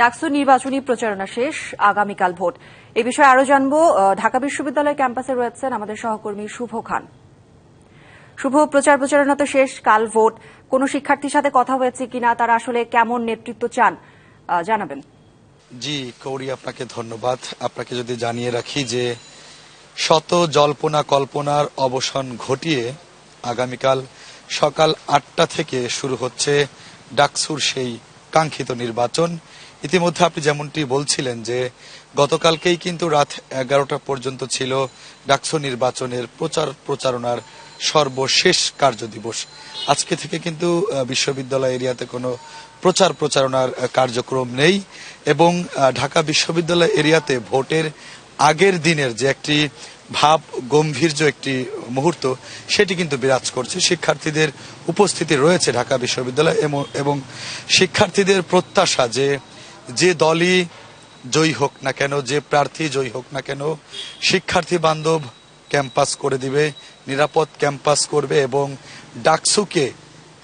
ডাকসু নির্বাচনী প্রচারণা শেষ, আগামীকাল ভোট। এ বিষয়ে আরও জানব ঢাকা বিশ্ববিদ্যালয় ক্যাম্পাসে রয়েছেন আমাদের সহকর্মী শুভ খান। শুভ প্রচার প্রচারণা তো শেষ, কাল ভোট। কোন শিক্ষার্থীর সাথে কথা হয়েছে কিনা, তারা আসলে কেমন নেতৃত্ব চান জানাবেন। জি কৌরি আপনাকে ধন্যবাদ। আপনাকে যদি জানিয়ে রাখি যে শত জল্পনা কল্পনার অবসান ঘটিয়ে আগামীকাল সকাল আটটা থেকে শুরু হচ্ছে ডাকসুর সেই কাঙ্ক্ষিত নির্বাচন। ইতিমধ্যে আপনি যেমনটি বলছিলেন যে, গতকালকেই কিন্তু রাত এগারোটা পর্যন্ত ছিল ডাকসু নির্বাচনের প্রচার প্রচারণার সর্বশেষ কার্যদিবস আজকে থেকে কিন্তু বিশ্ববিদ্যালয় এরিয়াতে কোনো প্রচার প্রচারণার কার্যক্রম নেই এবং ঢাকা বিশ্ববিদ্যালয় এরিয়াতে ভোটের আগের দিনের যে একটি ভাব গম্ভীর্য একটি মুহূর্ত, সেটি কিন্তু বিরাজ করছে। শিক্ষার্থীদের উপস্থিতি রয়েছে ঢাকা বিশ্ববিদ্যালয় এবং শিক্ষার্থীদের প্রত্যাশা যে যে দলই জয়ী হোক না কেন, যে প্রার্থী জয়ী হোক না কেন, শিক্ষার্থী বান্ধব ক্যাম্পাস করে দিবে, নিরাপদ ক্যাম্পাস করবে এবং ডাকসুকে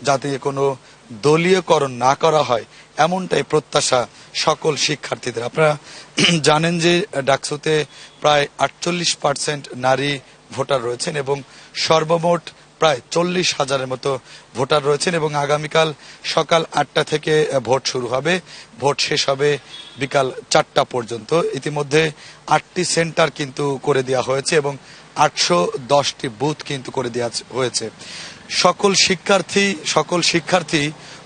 যাতে কোনো দলীয়করণ না করা হয়, এমনটাই প্রত্যাশা সকল শিক্ষার্থীদের। আপনারা জানেন যে ডাকসুতে প্রায় আটচল্লিশ পার্সেন্ট নারী ভোটার রয়েছেন এবং সর্বমোট প্রায় চল্লিশ হাজারের মতো ভোটার রয়েছেন এবং আগামীকাল সকাল আটটা থেকে ভোট শুরু হবে। ভোট শেষ হবে বিকাল চারটা পর্যন্ত। ইতিমধ্যে আটটি সেন্টার কিন্তু করে দেওয়া হয়েছে এবং আটশো দশটি বুথ কিন্তু করে দেওয়া হয়েছে। সকল শিক্ষার্থী সকল শিক্ষার্থী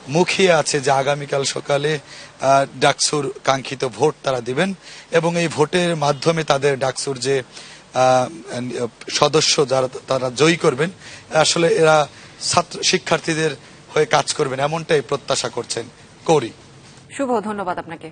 মুখিয়ে আছে যে আগামীকাল সকালে ডাকসুর কাঙ্ক্ষিত ভোট তারা দিবেন এবং এই ভোটের মাধ্যমে তাদের ডাকসুর যে সদস্য যারা, তারা জয়ী করবেন। আসলে এরা ছাত্র, শিক্ষার্থীদের হয়ে কাজ করবেন, এমনটাই প্রত্যাশা করছেন করি। শুভ, ধন্যবাদ আপনাকে।